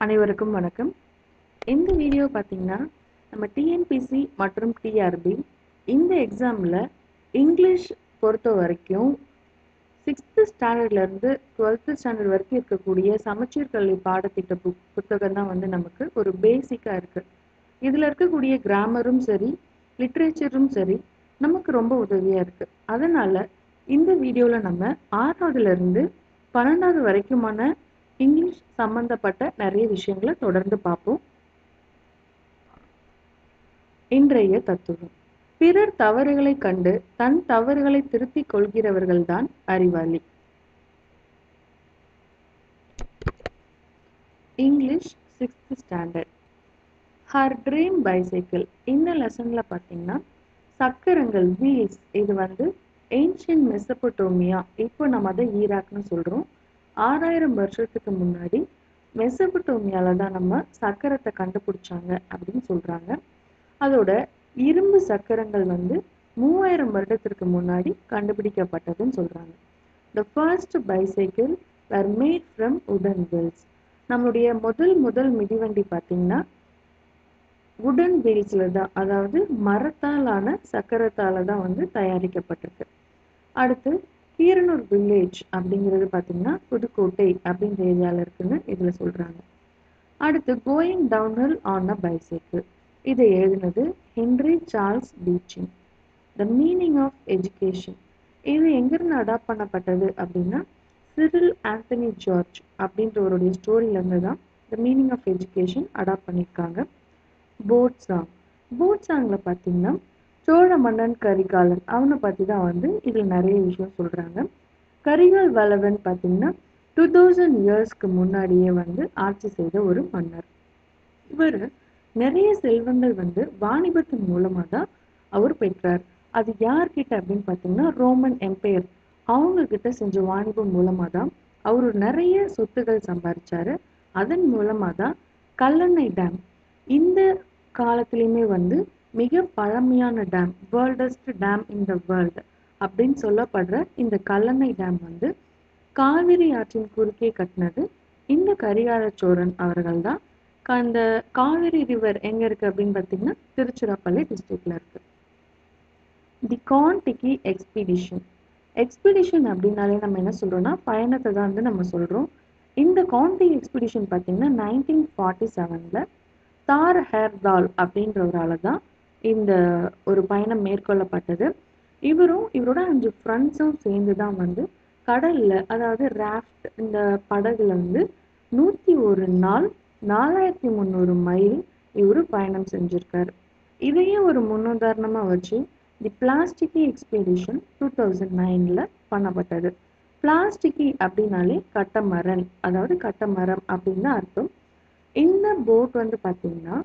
அனைவருக்கும் வணக்கம். இந்த வீடியோ பார்த்தீங்கன்னா நம்ம டிஎன்பிசி மற்றும் டிஆர்பி இந்த எக்ஸாமில் இங்கிலீஷ் பொறுத்த வரைக்கும் சிக்ஸ்த்து ஸ்டாண்டர்ட்லேருந்து டுவெல்த்து ஸ்டாண்டர்ட் வரைக்கும் இருக்கக்கூடிய சமச்சீர் கல்வி பாடத்திட்ட புக் புத்தகம் தான் வந்து நமக்கு ஒரு பேசிக்காக இருக்குது இதில் இருக்கக்கூடிய கிராமரும் சரி லிட்ரேச்சரும் சரி நமக்கு ரொம்ப உதவியாக இருக்குது அதனால் இந்த வீடியோவில் நம்ம ஆறாவதுலேருந்து பன்னெண்டாவது வரைக்குமான இங்கிலீஷ் சம்பந்தப்பட்ட நிறைய விஷயங்களை தொடர்ந்து பார்ப்போம். இன்றைய தத்துவம். பிறர் தவறுகளை கண்டு தன் தவறுகளை திருத்திக் கொள்கிறவர்கள்தான் அறிவாளி. English sixth standard. Her dream bicycle இந்த லெசன்ல பார்த்தீங்கன்னா சக்கரங்கள் வீல்ஸ் இது வந்து ஏன்ஷியன் மெசபட்டோமியா இப்போ நம்ம அதை ஈராக்னு சொல்றோம். ஆறாயிரம் வருஷத்துக்கு முன்னாடி மெசபட்டோமியால தான் நம்ம சக்கரத்தை கண்டுபிடிச்சாங்க அப்படின்னு சொல்றாங்க. அதோட இரும்பு சக்கரங்கள் வந்து மூவாயிரம் வருடத்திற்கு முன்னாடி கண்டுபிடிக்கப்பட்டதுன்னு சொல்றாங்க. The first bicycle were made from உடன் வீல்ஸ் நம்மளுடைய முதல் முதல் மிதிவண்டி பார்த்தீங்கன்னா உடன் வீல்ஸில் தான் அதாவது மரத்தாலான சக்கரத்தால தான் வந்து தயாரிக்கப்பட்டிருக்கு. அடுத்து கீரனூர் வில்லேஜ் அப்படிங்கிறது பார்த்தீங்கன்னா புதுக்கோட்டை அப்படின்ற ஏரியாவில் இருக்குன்னு இதில் சொல்கிறாங்க அடுத்து going downhill on a bicycle இதை எழுதினது Henry Charles Beeching. The meaning of education இது எங்கிருந்து அடாப்ட் பண்ணப்பட்டது அப்படின்னா சிரில் ஆந்தனி ஜார்ஜ் அப்படின்றவருடைய ஸ்டோரியிலேருந்து தான் the meaning of education adapt பண்ணியிருக்காங்க போட் சாங். போட் சாங்கில் பார்த்தீங்கன்னா சோழ மன்னன் கரிகாலன். அவனை பற்றி தான் வந்து இதில் நிறைய விஷயம் சொல்கிறாங்க கரிகால் வல்லவன் பார்த்தீங்கன்னா டூ தௌசண்ட் இயர்ஸ்க்கு முன்னாடியே வந்து ஆட்சி செய்த ஒரு மன்னர். இவர் நிறைய செல்வங்கள் வந்து வாணிபத்தின் மூலமாக தான் அவர் பெற்றார். அது யார்கிட்ட அப்படின்னு பார்த்தீங்கன்னா ரோமன் எம்பையர் அவங்க கிட்ட செஞ்ச வாணிபம் மூலமாக தான் அவர் நிறைய சொத்துகள் சம்பாதிச்சாரு அதன் மூலமாக தான் கல்லணை டேம் இந்த காலத்திலையுமே வந்து மிக பழமையான dam oldest dam in the world அப்படின்னு சொல்லப்படுற இந்த கல்லணை டேம் வந்து காவிரி ஆற்றின் குறுக்கே கட்டினது இந்த கரிகால சோழன் அவர்கள் தான். அந்த காவிரி ரிவர் எங்க இருக்கு அப்படின்னு பார்த்தீங்கன்னா திருச்சிராப்பள்ளி டிஸ்ட்ரிக்ட்ல இருக்கு. தி கான்டிகி எக்ஸ்பிடிஷன் எக்ஸ்பிடிஷன் அப்படின்னாலே நம்ம என்ன சொல்றோம்னா பயணத்தை தான் வந்து நம்ம சொல்றோம். இந்த கான்டி எக்ஸ்பிடிஷன் பார்த்தீங்கன்னா நைன்டீன் ஃபார்ட்டி செவனில் தார் ஹேர்தால் அப்படின்றவரால தான் இந்த ஒரு பயணம் மேற்கொள்ளப்பட்டது. இவரும் இவரோட அஞ்சு ஃப்ரெண்ட்ஸும் சேர்ந்து தான் வந்து கடல்ல அதாவது ராஃப்ட் இந்த படகுல வந்து நூற்றி ஒரு நாள் நாலாயிரத்தி முந்நூறு மைல் இவர் பயணம் செஞ்சிருக்காரு. இதையே ஒரு முன்னுதாரணமாக வச்சு the Plastiki expedition two thousand நைனில் பண்ணப்பட்டது. பிளாஸ்டிக்கி அப்படின்னாலே கட்டமரன் அதாவது கட்டமரம் அப்படின்னு அர்த்தம். இந்த போட் வந்து பார்த்தீங்கன்னா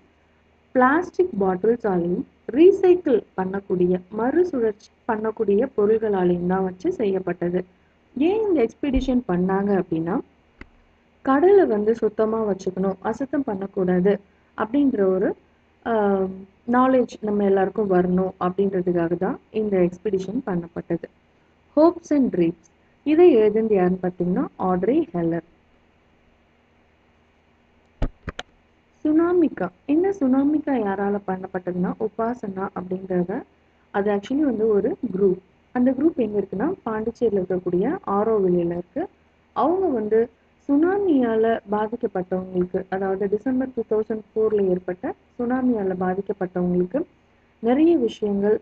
பிளாஸ்டிக் பாட்டில்ஸாலையும் ரீசைக்கிள் பண்ணக்கூடிய மறுசுழற்சி பண்ணக்கூடிய பொருள்களாலையும் தான் வச்சு செய்யப்பட்டது. ஏன் இந்த எக்ஸ்பிடிஷன் பண்ணாங்க அப்படின்னா கடலை வந்து சுத்தமாக வச்சுக்கணும் அசுத்தம் பண்ணக்கூடாது அப்படின்ற ஒரு நாலேஜ் நம்ம எல்லாருக்கும் வரணும் அப்படின்றதுக்காக தான் இந்த எக்ஸ்பிடிஷன் பண்ணப்பட்டது. ஹோப்ஸ் அண்ட் ட்ரீம்ஸ் இதை எழுதுந்து யாருன்னு பார்த்தீங்கன்னா ஆட்ரி ஹெல்லர் சுனாமிகா. இந்த சுனாமிகா யாரால பண்ணப்பட்டதுன்னா உபாசனா அப்படின்றத அது ஆக்சுவலி வந்து ஒரு குரூப் அந்த குரூப் எங்க இருக்குன்னா பாண்டிச்சேரியில் இருக்கக்கூடிய ஆரோவிலையில் இருக்கு. அவங்க வந்து சுனாமியால பாதிக்கப்பட்டவங்களுக்கு அதாவது டிசம்பர் டூ தௌசண்ட் ஃபோர்ல ஏற்பட்ட சுனாமியால பாதிக்கப்பட்டவங்களுக்கு நிறைய விஷயங்கள்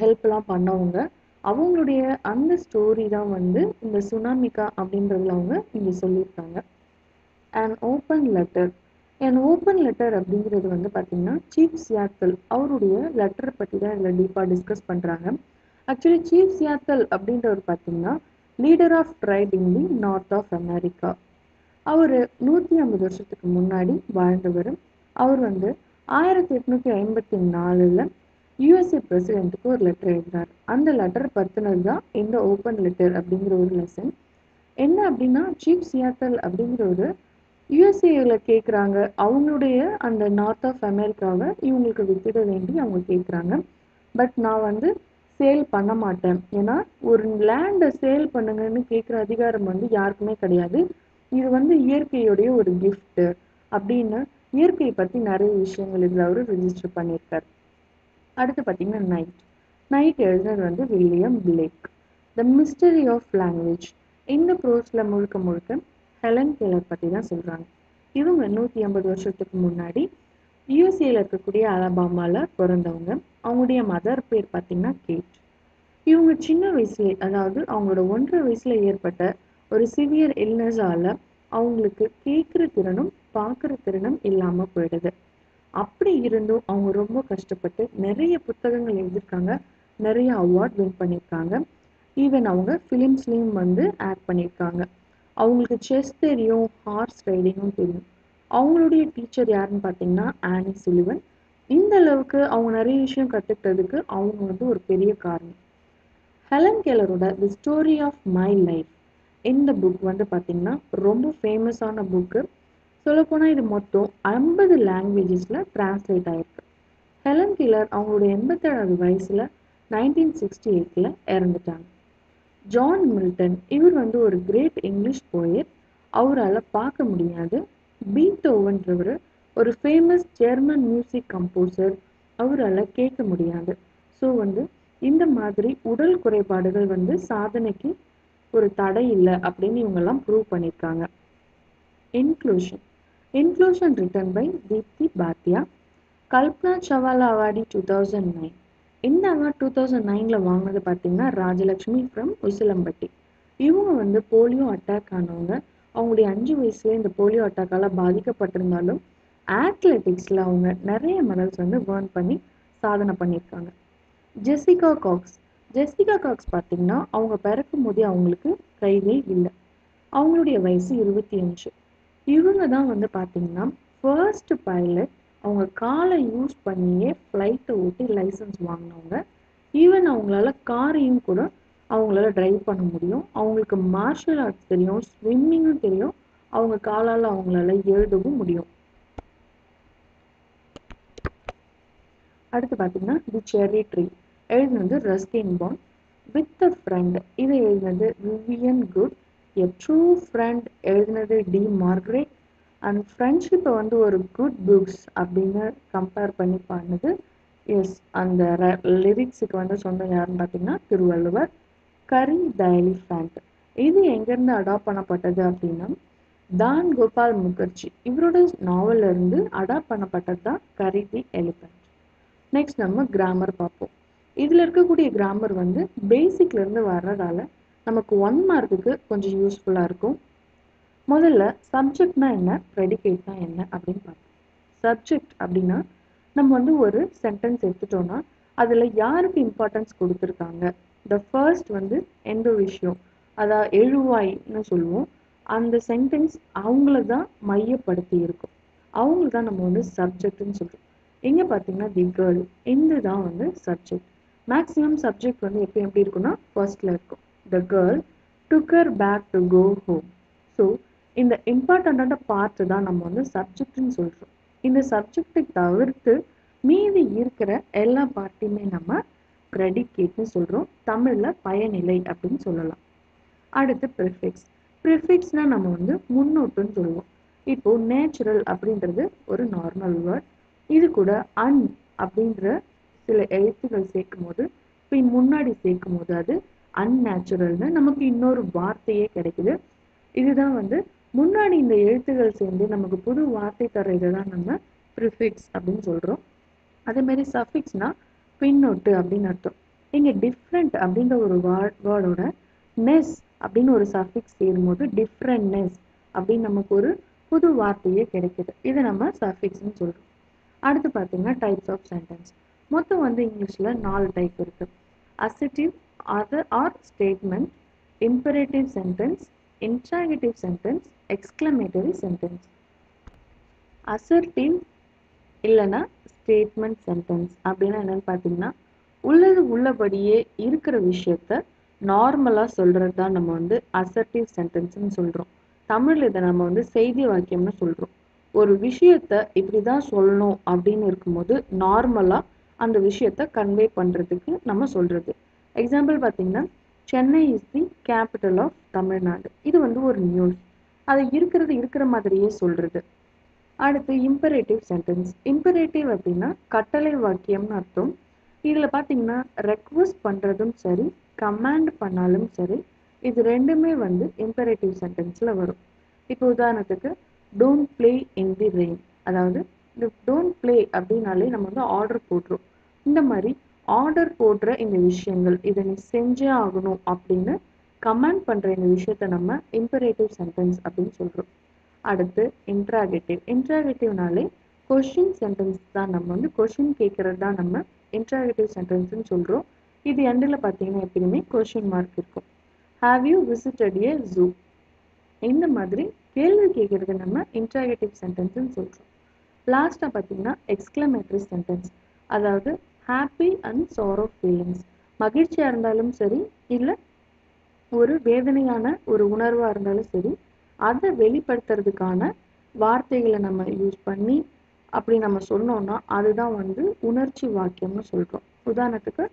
ஹெல்ப்லாம் பண்ணவங்க. அவங்களுடைய அந்த ஸ்டோரி தான் வந்து இந்த சுனாமிகா அப்படின்றதுல அவங்க இங்கே சொல்லியிருக்காங்க. And open letter an open letter அப்படிங்கிறது வந்து பார்த்தீங்கன்னா சீஃப் சியாத்தல் அவருடைய லெட்டர் பற்றி தான் இதில் டீப்பாக டிஸ்கஸ் பண்ணுறாங்க ஆக்சுவலி சீஃப் சியாத்தல் அப்படின்றவர் பார்த்தீங்கன்னா leader of tribe in the north of America அவர் நூற்றி ஐம்பது வருஷத்துக்கு முன்னாடி வாழ்ந்தவர். அவர் வந்து ஆயிரத்தி எட்நூற்றி ஐம்பத்தி நாலில் யூஎஸ்ஏ பிரசிடென்ட்டுக்கு ஒரு லெட்டர் எழுதினார். அந்த லெட்டர் பற்றினது தான் இந்த ஓப்பன் லெட்டர் அப்படிங்கிற ஒரு லெசன் என்ன அப்படின்னா சீஃப் சியாத்தல் அப்படிங்கிற ஒரு யுஎஸ்ஏல கேட்குறாங்க அவங்களுடைய அந்த நார்த் ஆஃப் அமெரிக்காவை இவங்களுக்கு வித்துட வேண்டி அவங்க கேட்குறாங்க பட் நான் வந்து சேல் பண்ண மாட்டேன். ஏன்னா ஒரு லேண்டை சேல் பண்ணுங்கன்னு கேட்குற அதிகாரம் வந்து யாருக்குமே கிடையாது. இது வந்து இயற்கையுடைய ஒரு கிஃப்ட்டு அப்படின்னு இயற்கையை பற்றி நிறைய விஷயங்கள் இதில் அவர் ரிஜிஸ்டர் பண்ணியிருக்கார். அடுத்து பார்த்தீங்கன்னா நைட் நைட் எழுதுனது வந்து William Blake the mystery of language இந்த ப்ரோஸில் முழுக்க முழுக்க ஹெலன் கெலர் பற்றி தான் சொல்கிறாங்க இவங்க நூற்றி ஐம்பது வருஷத்துக்கு முன்னாடி யூஎஸ்ஏல இருக்கக்கூடிய அலபாமாவில் பிறந்தவங்க. அவங்களுடைய மதர் பேர் பார்த்திங்கன்னா கேட். இவங்க சின்ன வயசுல அதாவது அவங்களோட ஒன்றரை வயசில் ஏற்பட்ட ஒரு சிவியர் இல்னஸால் அவங்களுக்கு கேட்குற திறனும் பார்க்குற திறனும் இல்லாமல் போயிடுது. அப்படி இருந்தும் அவங்க ரொம்ப கஷ்டப்பட்டு நிறைய புத்தகங்கள் எழுதியிருக்காங்க. நிறைய அவார்ட் வின் பண்ணியிருக்காங்க. ஈவன் அவங்க ஃபிலிம்ஸ்லேயும் வந்து ஆக்ட் பண்ணியிருக்காங்க. அவங்களுக்கு செஸ் தெரியும் ஹார்ஸ் ரைடிங்கும் தெரியும். அவங்களுடைய டீச்சர் யாருன்னு பார்த்தீங்கன்னா ஆனி சிலுவன் இந்த அளவுக்கு அவங்க நிறைய விஷயம் கற்றுக்கிட்டதுக்கு அவங்க வந்து ஒரு பெரிய காரணம். Helen கேலரோட the story of my life இந்த புக் வந்து பார்த்தீங்கன்னா ரொம்ப ஃபேமஸான புக்கு சொல்லப்போனால் இது மொத்தம் ஐம்பது லாங்குவேஜஸில் டிரான்ஸ்லேட் ஆயிருக்கு. ஹெலன் கில்லர் அவங்களுடைய எண்பத்தேழாவது வயசில் நைன்டீன் சிக்ஸ்டி எயிட்டில் இறந்துட்டாங்க. ஜான் மில்டன் இவர் வந்து ஒரு கிரேட் இங்கிலீஷ் போயர் அவரால் பார்க்க முடியாது. பீத்தோவன்றவர் ஒரு ஃபேமஸ் ஜெர்மன் மியூசிக் கம்போசர் அவரால் கேட்க முடியாது. ஸோ வந்து இந்த மாதிரி உடல் குறைபாடுகள் வந்து சாதனைக்கு ஒரு தடை இல்லை அப்படின்னு இவங்கெல்லாம் ப்ரூவ் பண்ணியிருக்காங்க inclusion inclusion written by Deepti Bhatia Kalpana Chawla awardee two thousand nine இந்த அவார்ட் டூ தௌசண்ட் நைனில் வாங்கினது பார்த்தீங்கன்னா ராஜலக்ஷ்மி ஃப்ரம் உசிலம்பட்டி. இவங்க வந்து போலியோ அட்டாக் ஆனவங்க. அவங்களுடைய அஞ்சு வயசுல இந்த போலியோ அட்டாக்கால் பாதிக்கப்பட்டிருந்தாலும் ஆத்லெட்டிக்ஸில் அவங்க நிறைய மெடல்ஸ் வந்து வேர்ன் பண்ணி சாதனை பண்ணியிருக்காங்க. Jessica Cox. ஜெசிகா காக்ஸ் பார்த்தீங்கன்னா அவங்க பிறக்கும் போதே அவங்களுக்கு கைகள் இல்லை. அவங்களுடைய வயசு இருபத்தி அஞ்சு. இவங்க தான் வந்து பார்த்தீங்கன்னா ஃபர்ஸ்ட் பைலட் அவங்க காலை யூஸ் பண்ணியே ஃப்ளைட்டை ஓட்டி லைசன்ஸ் வாங்கினவங்க. ஈவன் அவங்களால காரையும் கூட அவங்களால டிரைவ் பண்ண முடியும். அவங்களுக்கு மார்ஷல் ஆர்ட்ஸ் தெரியும் ஸ்விம்மிங்கும் தெரியும். அவங்க காலால் அவங்களால எழுதவும் முடியும். அடுத்து பார்த்தீங்கன்னா தி செர்ரி ட்ரீ எழுதுனது Ruskin Bond with a friend இதை எழுதுனது Vivian Good a true friend எழுதுனது டி மார்க்ரெட் அண்ட் ஃப்ரெண்ட்ஷிப்பை வந்து ஒரு குட் புக்ஸ் அப்படின்னு கம்பேர் பண்ணி பாடினது எஸ் அந்த லிரிக்ஸுக்கு வந்து சொந்தம் யாருன்னு பார்த்தீங்கன்னா திருவள்ளுவர். கரி த எலிஃபேண்ட் இது எங்கேருந்து அடாப்ட் பண்ணப்பட்டது அப்படின்னா தான் கோபால் முகர்ஜி இவரோட நாவல்ல இருந்து அடாப்ட் பண்ணப்பட்டது தான் கரி தி எலிஃபென்ட். நெக்ஸ்ட் நம்ம கிராமர் பார்ப்போம். இதில் இருக்கக்கூடிய கிராமர் வந்து பேசிக்லேருந்து வர்றதால நமக்கு ஒன் மார்க்குக்கு கொஞ்சம் யூஸ்ஃபுல்லாக இருக்கும். முதல்ல சப்ஜெக்ட்னா என்ன? ப்ரெடிகேட்னா என்ன அப்படின்னு பார்ப்போம். சப்ஜெக்ட் அப்படின்னா நம்ம வந்து ஒரு சென்டென்ஸ் எடுத்துட்டோம்னா அதில் யாருக்கு இம்பார்ட்டன்ஸ் கொடுத்துருக்காங்க? த ஃபர்ஸ்ட் வந்து எந்த விஷயம்? அதான் எழுவாய்னு சொல்லுவோம். அந்த சென்டென்ஸ் அவங்கள தான் மையப்படுத்தி இருக்கும் அவங்கள தான் நம்ம வந்து சப்ஜெக்ட்னு சொல்கிறோம் இங்கே பார்த்தீங்கன்னா தி கேர்ள் இந்த தான் வந்து சப்ஜெக்ட் மேக்ஸிமம் சப்ஜெக்ட் வந்து எப்போ எப்படி இருக்குன்னா ஃபர்ஸ்டில் இருக்கும். The girl took her bag to go home so இந்த இம்பார்ட்டண்ட்டான பார்ட்டு தான் நம்ம வந்து சப்ஜெக்ட்னு சொல்கிறோம் இந்த சப்ஜெக்டை தவிர்த்து மீதி இருக்கிற எல்லா பார்ட்டையுமே நம்ம ப்ரெடிகேட்னு சொல்கிறோம் தமிழில் பயனிலை அப்படின்னு சொல்லலாம். அடுத்து ப்ரிஃபிக்ஸ் ப்ரிஃபிக்ஸ்னால் நம்ம வந்து முன்னோட்டுன்னு சொல்லுவோம். இப்போ நேச்சுரல் அப்படின்றது ஒரு நார்மல் வேர்ட் இது கூட அன் அப்படின்ற சில எழுத்துக்கள் சேர்க்கும் போது பின் முன்னாடி சேர்க்கும் போது அது அன்நேச்சுரல்னு நமக்கு இன்னொரு வார்த்தையே கிடைக்குது. இதுதான் வந்து முன்னாடி இந்த எழுத்துக்கள் சேர்ந்து நமக்கு புது வார்த்தை தர இதை தான் நம்ம ப்ரிஃபிக்ஸ் அப்படின்னு சொல்கிறோம் அதேமாரி சஃபிக்ஸ்னா பின்னொட்டு அப்படின்னு அர்த்தம். இங்கே டிஃப்ரெண்ட் அப்படின்ற ஒரு வேர்ட் வேர்டோட நெஸ் அப்படின்னு ஒரு சஃபிக்ஸ் சேரும்போது டிஃப்ரெண்ட்னஸ் அப்படின்னு நமக்கு ஒரு புது வார்த்தையே கிடைக்குது. இதை நம்ம சஃபிக்ஸ்னு சொல்கிறோம் அடுத்து பார்த்தீங்கன்னா டைப்ஸ் ஆஃப் சென்டென்ஸ் மொத்தம் வந்து இங்கிலீஷில் நாலு டைப் இருக்குது assertive other or statement imperative sentence interrogative sentence exclamatory sentence assertive இல்லைன்னா ஸ்டேட்மெண்ட் சென்டென்ஸ் அப்படின்னா என்னன்னு பார்த்தீங்கன்னா உள்ளது உள்ளபடியே இருக்கிற விஷயத்த நார்மலாக சொல்கிறது தான் நம்ம வந்து அசர்டிவ் சென்டென்ஸ்னு சொல்கிறோம் தமிழில் இதை நம்ம வந்து செய்தி வாக்கியம்னு சொல்கிறோம் ஒரு விஷயத்த இப்படி தான் சொல்லணும் அப்படின்னு இருக்கும்போது நார்மலாக அந்த விஷயத்த கன்வே பண்ணுறதுக்கு நம்ம சொல்கிறது எக்ஸாம்பிள் பார்த்தீங்கன்னா Chennai is the capital of Tamil Nadu இது வந்து ஒரு நியூஸ் அது இருக்கிறது இருக்கிற மாதிரியே சொல்றது. அடுத்து இம்பரேட்டிவ் சென்டென்ஸ் இம்பரேட்டிவ் அப்படின்னா கட்டளை வாக்கியம்னு அர்த்தம். இதில் பார்த்தீங்கன்னா ரெக்வஸ்ட் பண்ணுறதும் சரி கமாண்ட் பண்ணாலும் சரி இது ரெண்டுமே வந்து இம்பரேட்டிவ் சென்டென்ஸில் வரும். இப்போ உதாரணத்துக்கு don't play in the rain அதாவது இந்த டோன்ட் பிளே அப்படின்னாலே நம்ம வந்து ஆர்டர் போட்டுரும். இந்த மாதிரி ஆர்டர் போடுற இந்த விஷயங்கள் இதை நீ செஞ்சே ஆகணும் அப்படின்னு கமாண்ட் பண்ணுற இந்த விஷயத்த நம்ம இம்பரேட்டிவ் சென்டென்ஸ் அப்படின்னு சொல்கிறோம் அடுத்து இன்ட்ராகேட்டிவ் இன்ட்ராகேட்டிவ்னாலே கொஷின் சென்டென்ஸ் தான் நம்ம வந்து கொஷின் கேட்கறது தான் நம்ம இன்ட்ராகேட்டிவ் சென்டென்ஸ்னு சொல்கிறோம் இது எண்டில் பார்த்தீங்கன்னா எப்பயுமே கொஷின் மார்க் இருக்கும். Have you visited a zoo இந்த மாதிரி கேள்வி கேட்கறது நம்ம இன்ட்ராகேட்டிவ் சென்டென்ஸ்னு சொல்கிறோம் லாஸ்ட்டாக பார்த்தீங்கன்னா எக்ஸ்க்ளமேட்டரி சென்டென்ஸ் அதாவது ஹாப்பி அண்ட் சாரோ ஃபீலிங்ஸ் மகிழ்ச்சியாக இருந்தாலும் சரி இல்லை ஒரு வேதனையான ஒரு உணர்வாக இருந்தாலும் சரி அதை வெளிப்படுத்துறதுக்கான வார்த்தைகளை நம்ம யூஸ் பண்ணி அப்படி நம்ம சொன்னோம்னா அதுதான் வந்து உணர்ச்சி வாக்கியம்னு சொல்கிறோம் உதாரணத்துக்கு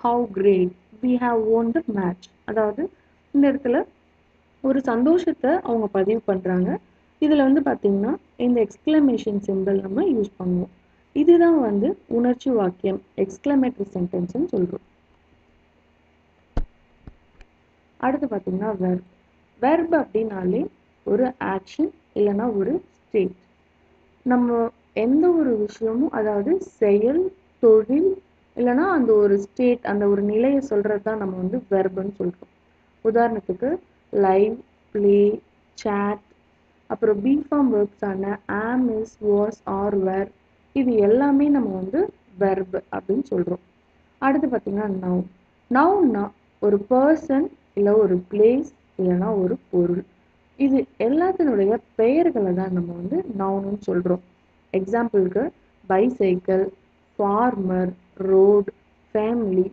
how great we have won the match அதாவது இந்த இடத்துல ஒரு சந்தோஷத்தை அவங்க பதிவு பண்ணுறாங்க இதில் வந்து பார்த்திங்கன்னா இந்த எக்ஸ்க்ளமேஷன் சிம்பிள் நம்ம யூஸ் பண்ணுவோம். இதுதான் வந்து உணர்ச்சி வாக்கியம் எக்ஸ்க்ளமேட்டரி சென்டென்ஸ்னு சொல்கிறோம் அடுத்து பார்த்தீங்கன்னா வெர்ப் வெர்ப் அப்படின்னாலே ஒரு ஆக்ஷன் இல்லைன்னா ஒரு ஸ்டேட் நம்ம எந்த ஒரு விஷயமும் அதாவது செயல் தொழில் இல்லைன்னா அந்த ஒரு ஸ்டேட் அந்த ஒரு நிலையை சொல்கிறது தான் நம்ம வந்து வெர்புன்னு சொல்கிறோம் உதாரணத்துக்கு லைவ் ப்ளே சேட் அப்புறம் பிஃபார்ம் வேர்ப்ஸான am is was are were இது எல்லாமே நம்ம வந்து வெர்ப் அப்படின்னு சொல்கிறோம் அடுத்து பார்த்தீங்கன்னா நவுன் நவுன்னா ஒரு பர்சன் இல்லை ஒரு பிளேஸ் இல்லைன்னா ஒரு பொருள். இது எல்லாத்தினுடைய பெயர்களை தான் நம்ம வந்து நவுன்னு சொல்கிறோம் எக்ஸாம்பிளுக்கு பைசைக்கிள் ஃபார்மர் ரோடு ஃபேமிலி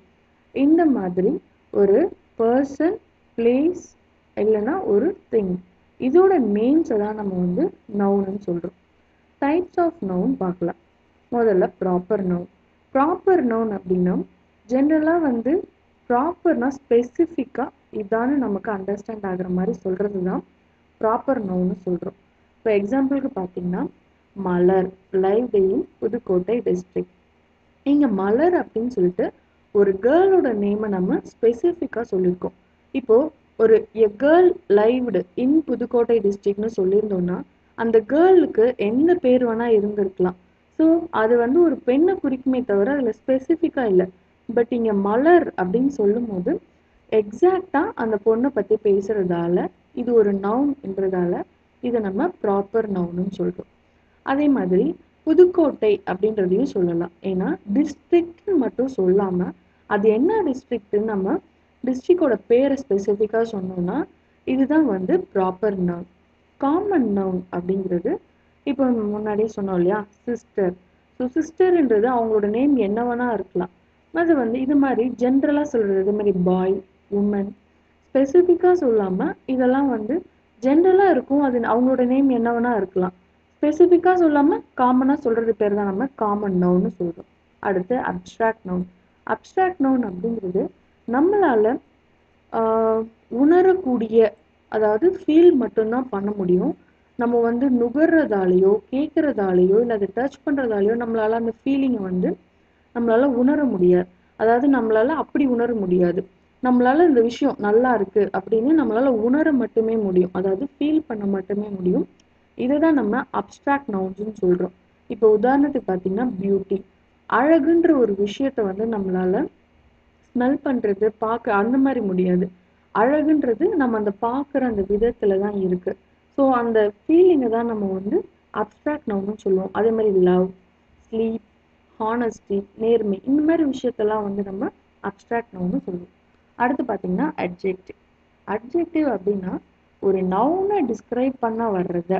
இந்த மாதிரி ஒரு பர்சன் பிளேஸ் இல்லைன்னா ஒரு திங் இதோட நேம்ஸை தான் நம்ம வந்து நவுன்னு சொல்கிறோம் டைப்ஸ் ஆஃப் நவுன் பார்க்கலாம். முதல்ல ப்ராப்பர் நவுன் ப்ராப்பர் நவுன் அப்படின்னா ஜென்ரலாக வந்து ப்ராப்பர்னா ஸ்பெசிஃபிக்காக இதான்னு நமக்கு அண்டர்ஸ்டாண்ட் ஆகிற மாதிரி சொல்கிறது தான் ப்ராப்பர் நவுன்னு சொல்கிறோம் இப்போ எக்ஸாம்பிளுக்கு பார்த்தீங்கன்னா மலர் லைவ் புதுக்கோட்டை டிஸ்ட்ரிக்ட் இங்கே மலர் அப்படின்னு சொல்லிட்டு ஒரு கேர்ளோட நேமை நம்ம ஸ்பெசிஃபிக்காக சொல்லியிருக்கோம். இப்போது ஒரு a girl lived in Pudukkottai டிஸ்ட்ரிக்ட்னு சொல்லியிருந்தோம்னா அந்த கேர்ளுக்கு எந்த பேர் வேணால் இருந்திருக்கலாம். ஸோ அது வந்து ஒரு பெண்ணை குறிக்குமே தவிர அதில் ஸ்பெசிஃபிக்காக இல்லை. பட் இங்கே மலர் அப்படின்னு சொல்லும்போது எக்ஸாக்டாக அந்த பொண்ணை பற்றி பேசுகிறதால இது ஒரு நவுன்ன்றதால இதை நம்ம ப்ராப்பர் நவுன்னு சொல்கிறோம் அதே மாதிரி புதுக்கோட்டை அப்படின்றதையும் சொல்லலாம். ஏன்னா டிஸ்ட்ரிக்ட்னு மட்டும் சொல்லாமல் அது என்ன டிஸ்ட்ரிக்ட்னு நம்ம டிஸ்ட்ரிக்டோட பேரை ஸ்பெசிஃபிக்காக சொன்னோம்னா இதுதான் வந்து ப்ராப்பர் நவுன் காமன் நவுன் அப்படிங்கிறது இப்போ முன்னாடியே சொன்னோம் இல்லையா? சிஸ்டர் ஸோ சிஸ்டர்ன்றது அவங்களோட நேம் என்ன வேணா இருக்கலாம். அது வந்து இது மாதிரி ஜென்ரலாக சொல்கிறது இது மாதிரி பாய் உமன் ஸ்பெசிஃபிக்காக சொல்லாமல் இதெல்லாம் வந்து ஜென்ரலாக இருக்கும். அது அவங்களோட நேம் என்ன வேணா இருக்கலாம். ஸ்பெசிஃபிக்காக சொல்லாமல் காமனாக சொல்கிறது பேர் தான் நம்ம காமன் நவுன்னு சொல்கிறோம் அடுத்து அப்ட்ராக்ட் நவுன் அப்ட்ராக்ட் நவுன் அப்படிங்கிறது நம்மளால் உணரக்கூடிய அதாவது ஃபீல் மட்டும்தான் பண்ண முடியும். நம்ம வந்து நுகர்றதாலேயோ கேட்குறதாலேயோ இல்லை அதை டச் பண்ணுறதாலேயோ நம்மளால் அந்த ஃபீலிங்கை வந்து நம்மளால் உணர முடியாது. அதாவது நம்மளால் அப்படி உணர முடியாது. நம்மளால் இந்த விஷயம் நல்லா இருக்கு அப்படின்னு நம்மளால் உணர மட்டுமே முடியும். அதாவது ஃபீல் பண்ண மட்டுமே முடியும். இதை தான் நம்ம அப்ட்ராக்ட் நவுன்ஸ்னு சொல்கிறோம் இப்போ உதாரணத்துக்கு பார்த்தீங்கன்னா பியூட்டி அழகுன்ற ஒரு விஷயத்த வந்து நம்மளால் ஸ்மெல் பண்ணுறது பார்க்க அந்த மாதிரி முடியாது. அழகுன்றது நம்ம அந்த பார்க்குற அந்த விதத்தில் தான் இருக்குது ஸோ அந்த ஃபீலிங்கை தான் நம்ம வந்து அப்ட்ராக்ட் நவுன்னு சொல்லுவோம். அதே மாதிரி லவ் ஸ்லீப் ஹானஸ்டி நேர்மை இந்த மாதிரி விஷயத்தெல்லாம் வந்து நம்ம அப்ட்ராக்ட் நவுன்னு சொல்லுவோம். அடுத்து பார்த்தீங்கன்னா அட்ஜெக்டிவ் அட்ஜெக்டிவ் அப்படின்னா ஒரு நவுனை டிஸ்கிரைப் பண்ண வர்றத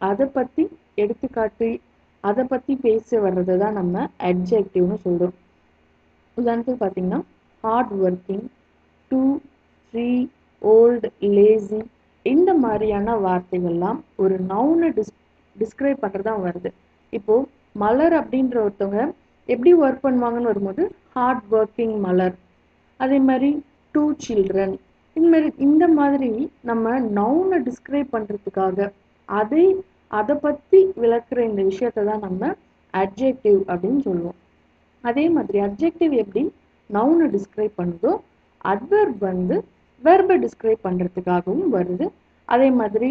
அதை பற்றி எடுத்துக்காட்டி அதை பற்றி பேச வர்றதை தான் நம்ம அட்ஜெக்டிவ்னு சொல்கிறோம் உதாரணத்துக்கு பார்த்தீங்கன்னா hard working two three old lazy இந்த மாதிரியான வார்த்தைகள்லாம் ஒரு நவுனை டிஸ் டிஸ்கிரைப் பண்ணுறது தான் வருது. இப்போது மலர் அப்படின்ற ஒருத்தவங்க எப்படி ஒர்க் பண்ணுவாங்கன்னு வரும்போது ஹார்ட் ஒர்க்கிங் மலர். அதே மாதிரி டூ சில்ட்ரன் இந்த மாதிரி இந்த மாதிரி நம்ம நவுனை டிஸ்கிரைப் பண்ணுறதுக்காக அதை அதை பற்றி விளக்குற இந்த விஷயத்தை தான் நம்ம அட்ஜெக்டிவ் அப்படின்னு சொல்லுவோம். அதே மாதிரி அட்ஜெக்டிவ் எப்படி நவுனை டிஸ்கிரைப் பண்ணுதோ அட்வர்ப் வந்து வெர்பை டிஸ்கிரைப் பண்ணுறதுக்காகவும் வருது. அதே மாதிரி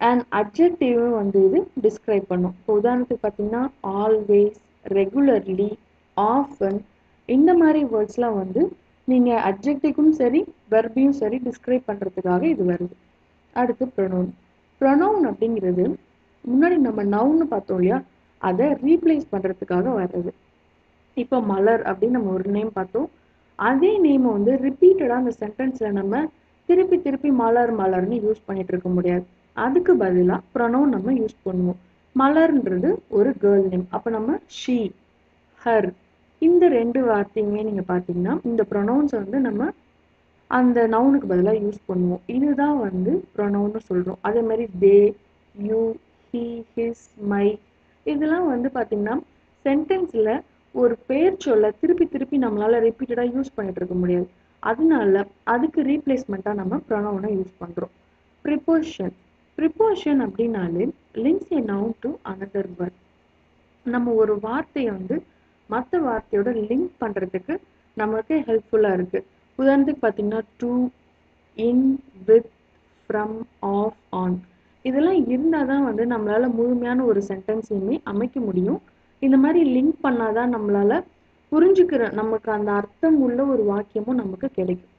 அண்ட் அப்ஜெக்டிவும் வந்து இது டிஸ்கிரைப் பண்ணும். இப்போ உதாரணத்துக்கு பார்த்தீங்கன்னா ஆல்வேஸ் ரெகுலர்லி ஆஃபன் இந்த மாதிரி வேர்ட்ஸ்லாம் வந்து நீங்கள் அட்ஜெக்டிவ்க்கும் சரி வெர்பையும் சரி டிஸ்கிரைப் பண்ணுறதுக்காக இது வருது. அடுத்து ப்ரொனவுன் ப்ரொனவுன் அப்படிங்கிறது முன்னாடி நம்ம நவுன்னு பார்த்தோம் இல்லையா அதை ரீப்ளேஸ் பண்ணுறதுக்காக வர்றது. இப்போ மலர் அப்படின்னு நம்ம ஒரு நேம் பார்த்தோம். அதே நேமை வந்து ரிப்பீட்டடாக அந்த சென்டென்ஸில் நம்ம திருப்பி திருப்பி மலர் மலர்னு யூஸ் பண்ணிட்டு இருக்க முடியாது. அதுக்கு பதிலாக ப்ரொனவுன் நம்ம யூஸ் பண்ணுவோம். மலர்ன்றது ஒரு கேர்ள் நேம் அப்போ நம்ம ஷீ ஹர் இந்த ரெண்டு வார்த்தையுமே நீங்கள் பார்த்தீங்கன்னா இந்த ப்ரொனவுன்ஸை வந்து நம்ம அந்த நவுனுக்கு பதிலாக யூஸ் பண்ணுவோம். இதுதான் வந்து ப்ரொனவுன்னு சொல்கிறோம் அதே மாதிரி they you he his my இதெல்லாம் வந்து பார்த்தீங்கன்னா சென்டென்ஸில் ஒரு பேர் சொல்ல திருப்பி திருப்பி நம்மளால ரிப்பீட்டடாக யூஸ் பண்ணிட்டு இருக்க முடியாது. அதனால அதுக்கு ரீப்ளேஸ்மெண்ட்டாக நம்ம ப்ரொனவுனை யூஸ் பண்ணுறோம் ப்ரிப்போஷன் ப்ரிப்போஷன் அப்படின்னாலே links a noun to another word நம்ம ஒரு வார்த்தையை வந்து மற்ற வார்த்தையோட லிங்க் பண்ணுறதுக்கு நமக்கு ஹெல்ப்ஃபுல்லாக இருக்குது உதாரணத்துக்கு பார்த்தீங்கன்னா to in with from of on இதெல்லாம் இருந்தால் தான் வந்து நம்மளால் முழுமையான ஒரு சென்டென்ஸையுமே அமைக்க முடியும். இந்த மாதிரி லிங்க் பண்ணாதான் நம்மளால புரிஞ்சுக்கிற நமக்கு அந்த அர்த்தம் உள்ள ஒரு வாக்கியமும் நமக்கு கிடைக்கும்.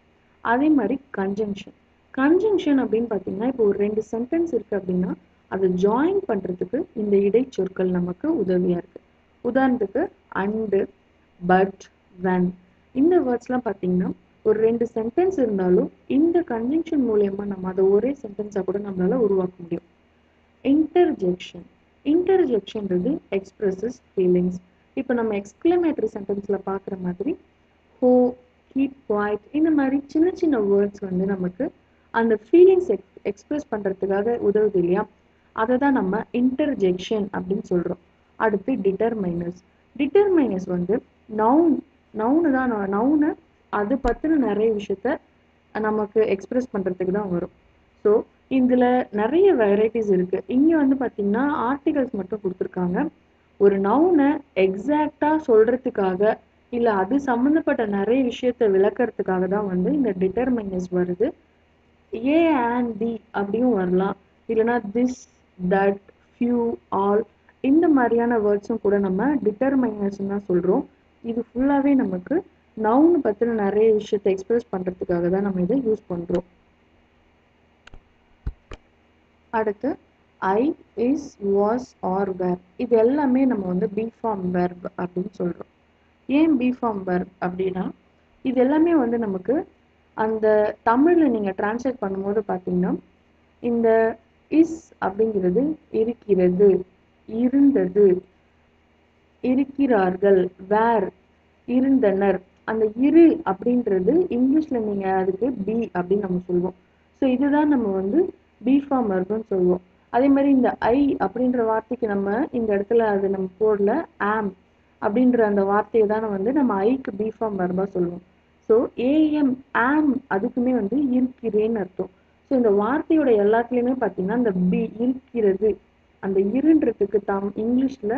அதே மாதிரி கன்ஜங்ஷன் கன்ஜங்ஷன் அப்படின்னு பார்த்தீங்கன்னா இப்போ ஒரு ரெண்டு சென்டென்ஸ் இருக்கு அப்படின்னா அதை ஜாயின் பண்ணுறதுக்கு இந்த இடைச்சொற்கள் நமக்கு உதவியாக இருக்கு. உதாரணத்துக்கு அண்டு பட் வென் இந்த வேர்ட்ஸ்லாம் பார்த்தீங்கன்னா ஒரு ரெண்டு சென்டென்ஸ் இருந்தாலும் இந்த கன்ஜங்ஷன் மூலயமா நம்ம அதை ஒரே சென்டென்ஸாக கூட நம்மளால உருவாக்க முடியும். இன்டர்ஜெக்ஷன் இன்டர்ஜெக்ஷன்றது எக்ஸ்பிரஸஸ் ஃபீலிங்ஸ் இப்போ நம்ம எக்ஸ்கிளமேட்டரி சென்டென்ஸில் பார்க்குற மாதிரி ஹோ கீப் குவாய்ட் இந்த மாதிரி சின்ன சின்ன வேர்ட்ஸ் வந்து நமக்கு அந்த ஃபீலிங்ஸ் எக்ஸ் எக்ஸ்பிரஸ் பண்ணுறதுக்காக உதவுது இல்லையா? அதை தான் நம்ம இன்டர்ஜெக்ஷன் அப்படின்னு சொல்கிறோம் அடுத்து டிட்டர்மைனஸ் டிட்டர்மைனஸ் வந்து நவுன் நவுனு தான் நவுனை அது பற்றின நிறைய விஷயத்த நமக்கு எக்ஸ்பிரஸ் பண்ணுறதுக்கு தான் வரும். ஸோ இதில் நிறைய வெரைட்டிஸ் இருக்குது இங்கே வந்து பார்த்திங்கன்னா ஆர்டிகல்ஸ் மட்டும் கொடுத்துருக்காங்க. ஒரு நவுனை எக்ஸாக்டாக சொல்கிறதுக்காக இல்லை அது சம்மந்தப்பட்ட நிறைய விஷயத்த விளக்கறதுக்காக தான் வந்து இந்த டிட்டர்மைனஸ் வருது. ஏ அண்ட் தி அப்படியும் வரலாம். இல்லைனா திஸ் தட் ஃபியூ ஆல் இந்த மாதிரியான வேர்ட்ஸும் கூட நம்ம டிட்டர்மைனஸ் தான் சொல்கிறோம் இது ஃபுல்லாகவே நமக்கு நவுன் பற்றின நிறைய விஷயத்தை எக்ஸ்பிரஸ் பண்ணுறதுக்காக தான் நம்ம இதை யூஸ் பண்ணுறோம் அடுத்து I is was are were இது எல்லாமே நம்ம வந்து பி ஃபார்ம் வெர்ப் அப்படின்னு சொல்கிறோம் ஏன் பி ஃபார்ம் வெர்ப் அப்படின்னா இது எல்லாமே வந்து நமக்கு அந்த தமிழில் நீங்கள் டிரான்ஸ்லேட் பண்ணும்போது பார்த்தீங்கன்னா இந்த இஸ் அப்படிங்கிறது இருக்கிறது இருந்தது இருக்கிறார்கள் வேர் இருந்தனர். அந்த இரு அப்படின்றது இங்கிலீஷில் நீங்கள் அதுக்கு பி அப்படின்னு நம்ம சொல்லுவோம் ஸோ இதுதான் நம்ம வந்து பிஃபார்ம் ஃபார்ம் சொல்லுவோம். அதே மாதிரி இந்த ஐ அப்படின்ற வார்த்தைக்கு நம்ம இந்த இடத்துல அது நம்ம போடல ஆம் அப்படின்ற அந்த வார்த்தையை தான் வந்து நம்ம ஐக்கு பிஃபார்ம் வெர்பாக சொல்லுவோம். ஸோ ஏஎம் ஆம் அதுக்குமே வந்து இருக்கிறேன்னு அர்த்தம். ஸோ இந்த வார்த்தையோட எல்லாத்துலேயுமே பார்த்தீங்கன்னா இந்த பி இருக்கிறது. அந்த இருன்றதுக்கு தாம் இங்கிலீஷில்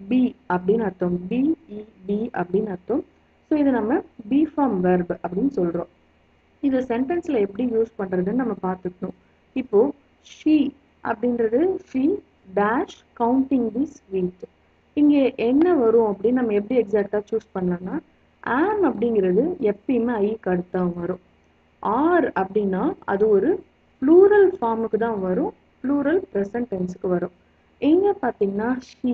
பி அப்படின்னு அர்த்தம். பிஇபி e, அப்படின்னு அர்த்தம். ஸோ இதை நம்ம பி ஃபார்ம் வெர்ப் அப்படின்னு சொல்கிறோம் இதை சென்டென்ஸில் எப்படி யூஸ் பண்ணுறதுன்னு நம்ம பார்த்துக்கணும். இப்போது ஷீ அப்படின்றது she dash counting the sweet இங்கே என்ன வரும் அப்படின்னு நம்ம எப்படி எக்ஸாக்டாக சூஸ் பண்ணலாம்னா ஆம் அப்படிங்கிறது எப்பயுமே ஐக்கு அடுத்தான் வரும். ஆர் அப்படின்னா அது ஒரு ப்ளூரல் ஃபார்முக்கு தான் வரும் ப்ளூரல் ப்ரெசன்ட் டென்ஸுக்கு வரும். இங்கே பார்த்தீங்கன்னா ஷி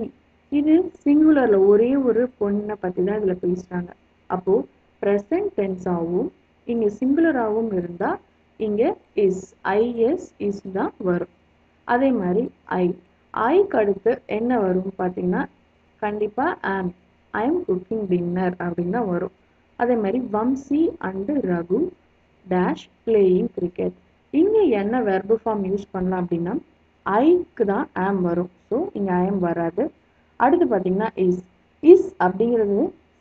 இது சிங்குலரில் ஒரே ஒரு பொண்ணை பற்றி தான் இதில் பேசுகிறாங்க அப்போது ப்ரெசன்ட் டென்ஸாகவும் இங்கே சிங்குலராகவும் இருந்தால் இங்கே இஸ் ஐஎஸ் இஸ் தான் வரும். அதே மாதிரி ஐ ஐக்கு அடுத்து என்ன வரும் பார்த்தீங்கன்னா கண்டிப்பாக ஆம் ஐ எம் குக்கிங் டின்னர் அப்படின்னு தான் வரும். அதே மாதிரி Vamsi and Raghu dash playing cricket இங்கே என்ன வெர்பு ஃபார்ம் யூஸ் பண்ணலாம் அப்படின்னா ஐக்கு தான் ஆம் வரும். ஸோ இங்கே ஐஎம் வராது. அடுத்து பார்த்தீங்கன்னா இஸ் இஸ் அப்படிங்கிறது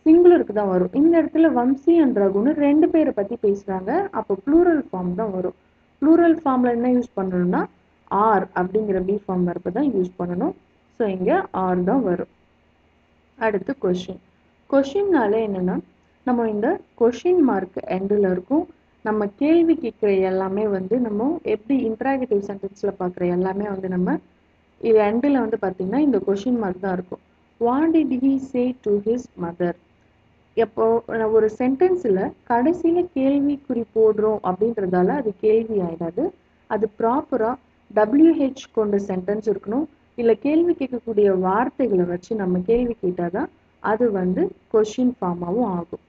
சிங்குலருக்கு தான் வரும். இந்த இடத்துல வம்சி அண்ட் ரகுன்னு ரெண்டு பேரை பற்றி பேசுகிறாங்க அப்போ ப்ளூரல் ஃபார்ம் தான் வரும். ப்ளூரல் ஃபார்மில் என்ன யூஸ் பண்ணணும்னா ஆர் அப்படிங்கிற பி ஃபார்ம் வரப்போ தான் யூஸ் பண்ணணும். ஸோ இங்கே ஆர் தான் வரும். அடுத்து கொஷின் கொஷின்னால என்னென்னா நம்ம இந்த கொஷின் மார்க் எண்டில் இருக்கும். நம்ம கேள்வி கேட்குற எல்லாமே வந்து நம்ம எப்படி இன்ட்ராகேட்டிவ் சென்டென்ஸில் பார்க்குற எல்லாமே வந்து நம்ம இது எண்டில் வந்து பார்த்திங்கன்னா இந்த கொஷின் மார்க் தான் இருக்கும். What did he say to his mother எப்போ ஒரு சென்டென்ஸில் கடைசியில் கேள்விக்குறி போடுறோம் அப்படின்றதால அது கேள்வி ஆயிடாது. அது ப்ராப்பராக டபிள்யூஹெச் கொண்ட சென்டென்ஸ் இருக்கணும். இல்லை கேள்வி கேட்கக்கூடிய வார்த்தைகளை வச்சு நம்ம கேள்வி கேட்டால் தான் அது வந்து கொஷின் ஃபார்மாகவும் ஆகும்.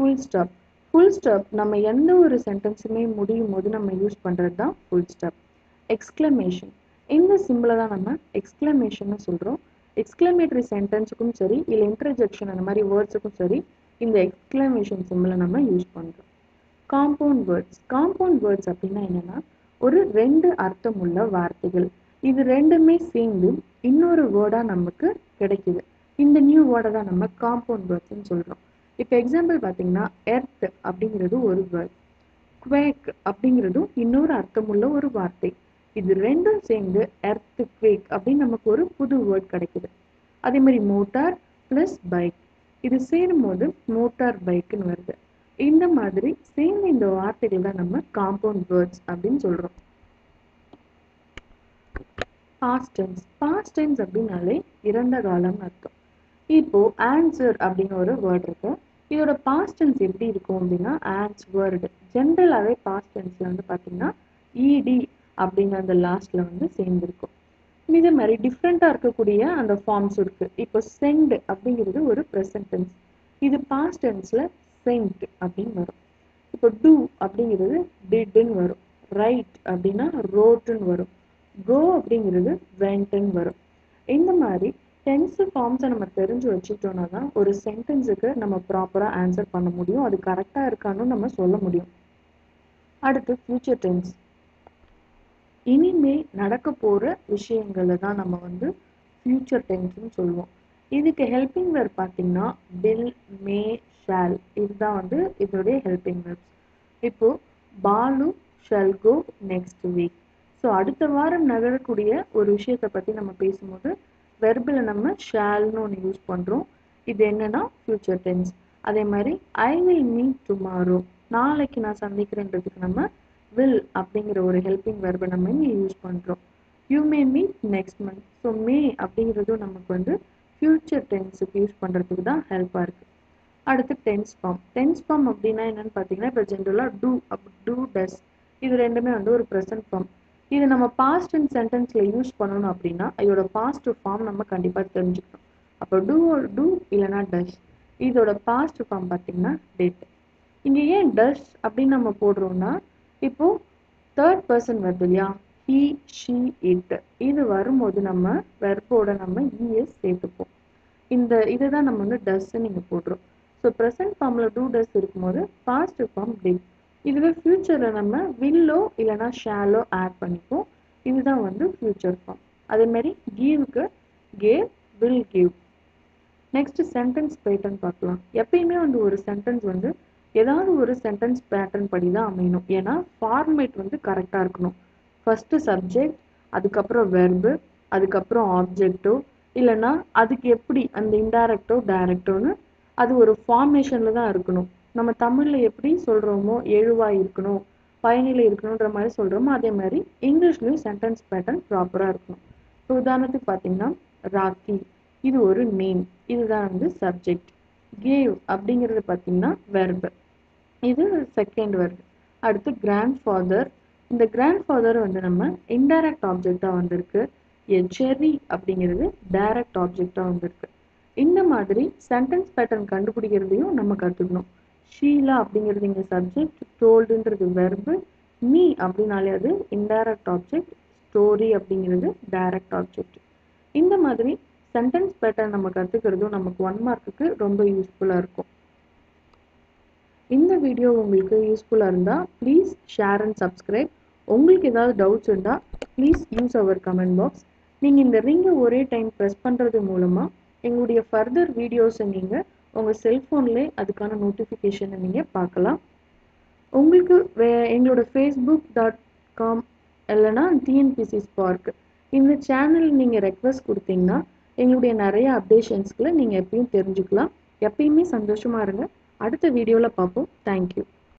ஃபுல் ஸ்டாப் ஃபுல் ஸ்டாப் நம்ம எந்த ஒரு சென்டென்ஸுமே முடியும் போது நம்ம யூஸ் பண்ணுறது தான் ஃபுல் ஸ்டாப் எக்ஸ்க்ளமேஷன் இந்த சிம்பிளை தான் நம்ம எக்ஸ்க்ளமேஷன் சொல்கிறோம் எக்ஸ்க்ளமேட்டரி சென்டென்ஸுக்கும் சரி இல்லை இன்டர்ஜெக்ஷன் அந்த மாதிரி வேர்ட்ஸுக்கும் சரி இந்த எக்ஸ்க்ளமேஷன் சிம்பிளை நம்ம யூஸ் பண்ணுறோம் காம்பவுண்ட் வேர்ட்ஸ் காம்பவுண்ட் வேர்ட்ஸ் அப்படின்னா என்னென்னா ஒரு ரெண்டு அர்த்தம் உள்ள வார்த்தைகள். இது ரெண்டுமே சேர்ந்து இன்னொரு வேர்டாக நமக்கு கிடைக்குது. இந்த நியூ வேர்டை தான் நம்ம காம்பவுண்ட் வேர்ட்ஸ்ன்னு சொல்கிறோம் இப்போ எக்ஸாம்பிள் பார்த்தீங்கன்னா எர்த் அப்படிங்கிறது ஒரு வேர்ட் குவேக் அப்படிங்கிறதும் இன்னொரு அர்த்தமுள்ள ஒரு வார்த்தை. இது ரெண்டும் சேர்ந்து எர்த் குவேக் அப்படின்னு நமக்கு ஒரு புது வேர்ட் கிடைக்குது. அதே மாதிரி மோட்டார் ப்ளஸ் பைக் இது சேரும்போது மோட்டார் பைக்குன்னு வருது. இந்த மாதிரி சேர்ந்த இந்த வார்த்தைகள் தான் நம்ம காம்பவுண்ட் வேர்ட்ஸ் அப்படின்னு சொல்கிறோம் பாஸ்ட் டைம்ஸ் பாஸ்ட் டைம்ஸ் அப்படின்னாலே இறந்த காலம்னு அர்த்தம். இப்போ ஆன்சர் அப்படின்னு ஒரு வேர்ட் இருக்கு. இதோட பாஸ்ட் டென்ஸ் எப்படி இருக்கும் அப்படின்னா ஆன்ஸ் வேர்டு ஜென்ரலாகவே பாஸ்ட் வந்து பார்த்தீங்கன்னா இடி அப்படிங்கிற அந்த லாஸ்ட்டில் வந்து சேர்ந்துருக்கும். இதே மாதிரி டிஃப்ரெண்ட்டாக இருக்கக்கூடிய அந்த ஃபார்ம்ஸ் இருக்குது இப்போ சென்ட் அப்படிங்கிறது ஒரு ப்ரெசன்ட் டென்ஸ் இது பாஸ்ட் டென்ஸில் சென்ட் அப்படின்னு வரும். இப்போ டூ அப்படிங்கிறது டிட்னு வரும். ரைட் அப்படின்னா ரோட்டுன்னு வரும். கோ அப்படிங்கிறது வென்ட்டுன்னு வரும். இந்த மாதிரி டென்ஸ் ஃபார்ம்ஸை நம்ம தெரிஞ்சு வச்சுக்கிட்டோம்னா தான் ஒரு சென்டென்ஸுக்கு நம்ம ப்ராப்பராக ஆன்சர் பண்ண முடியும். அது கரெக்டாக இருக்கான்னு நம்ம சொல்ல முடியும். அடுத்து ஃபியூச்சர் டென்ஸ் இனிமே நடக்க போகிற விஷயங்களை தான் நம்ம வந்து ஃப்யூச்சர் டென்ஸ்னு சொல்லுவோம். இதுக்கு ஹெல்பிங் வேர்ப் பார்த்தீங்கன்னா பில் மே ஷால் இதுதான் வந்து இதோடைய ஹெல்பிங் வேர்ப்ஸ் இப்போ Balu shall go next week so அடுத்த வாரம் நகரக்கூடிய ஒரு விஷயத்தை பற்றி நம்ம பேசும்போது வெர்பில் நம்ம ஷால்னு ஒன்று யூஸ் பண்ணுறோம் இது என்னன்னா ஃபியூச்சர் டென்ஸ் அதே மாதிரி ஐ வில் மீட் டுமாரோ நாளைக்கு நான் சந்திக்கிறேன்றதுக்கு நம்ம வில் அப்படிங்கிற ஒரு ஹெல்பிங் வெர்பை நம்ம இங்கே யூஸ் பண்ணுறோம் you may meet next month so may அப்படிங்கிறதும் நமக்கு வந்து ஃப்யூச்சர் டென்ஸுக்கு யூஸ் பண்ணுறதுக்கு தான் ஹெல்ப்பாக இருக்குது அடுத்து டென்ஸ் ஃபார்ம் டென்ஸ் ஃபார்ம் அப்படின்னா என்னென்னு பார்த்தீங்கன்னா இப்போ ஜென்ரலாக டூ அப் டூ டஸ் இது ரெண்டுமே வந்து ஒரு ப்ரெசன்ட் ஃபார்ம் இது நம்ம பாஸ்ட் அண்ட் சென்டென்ஸில் யூஸ் பண்ணணும் அப்படின்னா இதோட பாஸ்ட் ஃபார்ம் நம்ம கண்டிப்பாக தெரிஞ்சுக்கணும். அப்போ டூ டூ இல்லைனா டஸ் இதோட பாஸ்ட் ஃபார்ம் பார்த்தீங்கன்னா டெட் இங்கே ஏன் டஸ் அப்படின்னு நம்ம போடுறோம்னா இப்போது தேர்ட் பர்சன் வருது இல்லையா? ஹீ ஷீ இட் இது வரும்போது நம்ம வெர்போட நம்ம இஎஸ் சேர்த்துப்போம். இந்த இதை தான் நம்ம வந்து டஸ்ன்னு நீங்கள் போடுறோம். ஸோ ப்ரெசன்ட் ஃபார்மில் டூ டஸ் இருக்கும்போது பாஸ்ட் ஃபார்ம் டிட் இதுவே ஃப்யூச்சரில் நம்ம வில்லோ இல்லைனா ஷாலோ ஆட் பண்ணிப்போம். இதுதான் வந்து ஃப்யூச்சர் ஃபார்ம் அதேமாரி கிவ்க்கு gave will give next sentence pattern பார்க்கலாம். எப்பயுமே வந்து ஒரு சென்டென்ஸ் வந்து ஏதாவது ஒரு சென்டென்ஸ் பேட்டர்ன் படி தான் அமையணும். ஏன்னா ஃபார்மேட் வந்து கரெக்டாக இருக்கணும். ஃபஸ்ட்டு சப்ஜெக்ட் அதுக்கப்புறம் வெர்பு அதுக்கப்புறம் ஆப்ஜெக்டோ இல்லைன்னா அதுக்கு எப்படி அந்த இன்டைரக்டோ டைரக்டோன்னு அது ஒரு ஃபார்மேஷனில் தான் இருக்கணும். நம்ம தமிழில் எப்படி சொல்கிறோமோ எழுவாக இருக்கணும் பயனிலை இருக்கணுன்ற மாதிரி சொல்கிறோமோ அதே மாதிரி இங்கிலீஷ்லேயும் சென்டென்ஸ் பேட்டர்ன் ப்ராப்பராக இருக்கணும். இப்போ உதாரணத்துக்கு பார்த்தீங்கன்னா ராக்கி. இது ஒரு நேம் இதுதான் வந்து சப்ஜெக்ட் கேவ் அப்படிங்கிறது பார்த்தீங்கன்னா வெர்பு இது செகண்ட் வேர்ட் அடுத்து கிராண்ட் ஃபாதர் இந்த கிராண்ட் ஃபாதர் வந்து நம்ம இன்டைரக்ட் ஆப்ஜெக்டாக வந்திருக்கு. எ செரி அப்படிங்கிறது டைரக்ட் ஆப்ஜெக்டாக வந்திருக்கு. இந்த மாதிரி சென்டென்ஸ் பேட்டர்ன் கண்டுபிடிக்கிறதையும் நம்ம கற்றுக்கணும் ஷீலா அப்படிங்கிறது இங்கே சப்ஜெக்ட் டோல்டுன்றது வெர்பு மீ அப்படின்னாலே அது இன்டைரக்ட் ஆப்ஜெக்ட் ஸ்டோரி அப்படிங்கிறது டைரக்ட் ஆப்ஜெக்ட் இந்த மாதிரி சென்டென்ஸ் பேட்டர்ன் நம்ம கற்றுக்கிறதும் நமக்கு ஒன் மார்க்குக்கு ரொம்ப யூஸ்ஃபுல்லாக இருக்கும். இந்த வீடியோ உங்களுக்கு யூஸ்ஃபுல்லாக இருந்தால் ப்ளீஸ் ஷேர் அண்ட் சப்ஸ்கிரைப் உங்களுக்கு ஏதாவது டவுட்ஸ் இருந்தால் please use our comment box நீங்கள் இந்த ரிங்கை ஒரே டைம் ப்ரெஸ் பண்ணுறது மூலமாக எங்களுடைய ஃபர்தர் வீடியோஸை நீங்கள் உங்கள் செல்ஃபோன்லேயே அதுக்கான நோட்டிஃபிகேஷனை நீங்கள் பார்க்கலாம். உங்களுக்கு வே எங்களோட ஃபேஸ்புக் டாட் காம் இல்லைனா டிஎன்பிசி ஸ்பார்க் இந்த சேனல் நீங்கள் ரெக்வஸ்ட் கொடுத்தீங்கன்னா எங்களுடைய நிறைய அப்டேஷன்ஸ்களை நீங்கள் எப்பயும் தெரிஞ்சுக்கலாம். எப்பயுமே சந்தோஷமாக இருங்க. அடுத்த வீடியோவில் பார்ப்போம் தேங்க்யூ